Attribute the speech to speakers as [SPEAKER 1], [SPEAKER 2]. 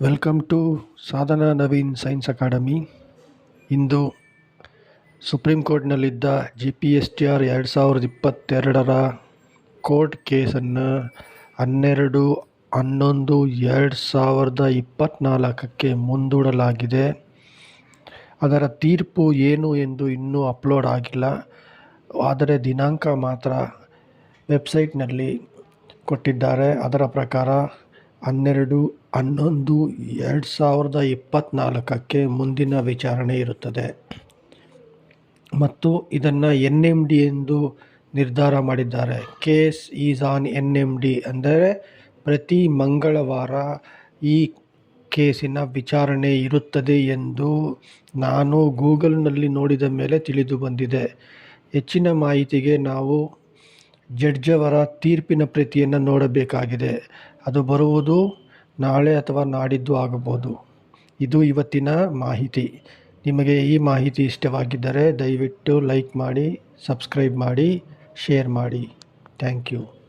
[SPEAKER 1] Welcome to Sadhana Naveen science academy into supreme ಕೋರ್ಟ್ನಲ್ಲಿದ್ದ G P S T R ಎರಡು ಸಾವಿರದ ಇಪ್ಪತ್ತೆರಡರ court ಕೇಸನ್ನು ಹನ್ನೆರಡು, ಹನ್ನೊಂದು, ಎರಡು ಸಾವಿರದ ಇಪ್ಪತ್ತ್ನಾಲ್ಕಕ್ಕೆ ಮುಂದೂಡಲಾಗಿದೆ. ಅದರ ತೀರ್ಪು ಏನು ಎಂದು ಇನ್ನೂ ಅಪ್ಲೋಡ್ ಆಗಿಲ್ಲ. ಆದರೆ ದಿನಾಂಕ ಮಾತ್ರ ವೆಬ್ಸೈಟ್ನಲ್ಲಿ ಕೊಟ್ಟಿದ್ದಾರೆ. ಅದರ ಪ್ರಕಾರ ಹನ್ನೆರಡು, ಹನ್ನೊಂದು, ಎರಡು ಸಾವಿರದ ಇಪ್ಪತ್ತ್ನಾಲ್ಕಕ್ಕೆ ಮುಂದಿನ ವಿಚಾರಣೆ ಇರುತ್ತದೆ. ಮತ್ತು ಇದನ್ನು ಎನ್ ಎಂ ಡಿ ಎಂದು ನಿರ್ಧಾರ ಮಾಡಿದ್ದಾರೆ. Case is on N M D ಅಂದರೆ ಪ್ರತಿ ಮಂಗಳವಾರ ಈ ಕೇಸಿನ ವಿಚಾರಣೆ ಇರುತ್ತದೆ ಎಂದು ನಾನು ಗೂಗಲ್ನಲ್ಲಿ ನೋಡಿದ ಮೇಲೆ ತಿಳಿದು ಬಂದಿದೆ. ಹೆಚ್ಚಿನ ಮಾಹಿತಿಗೆ ನಾವು ಜಡ್ಜವರ ತೀರ್ಪಿನ ಪ್ರತಿಯನ್ನು ನೋಡಬೇಕಾಗಿದೆ. ಅದು ಬರುವುದು ನಾಳೆ ಅಥವಾ ನಾಡಿದ್ದು ಆಗಬಹುದು. ಇದು ಇವತ್ತಿನ ಮಾಹಿತಿ. ನಿಮಗೆ ಈ ಮಾಹಿತಿ ಇಷ್ಟವಾಗಿದ್ದರೆ ದಯವಿಟ್ಟು ಲೈಕ್ ಮಾಡಿ, ಸಬ್ಸ್ಕ್ರೈಬ್ ಮಾಡಿ, ಶೇರ್ ಮಾಡಿ. Thank you.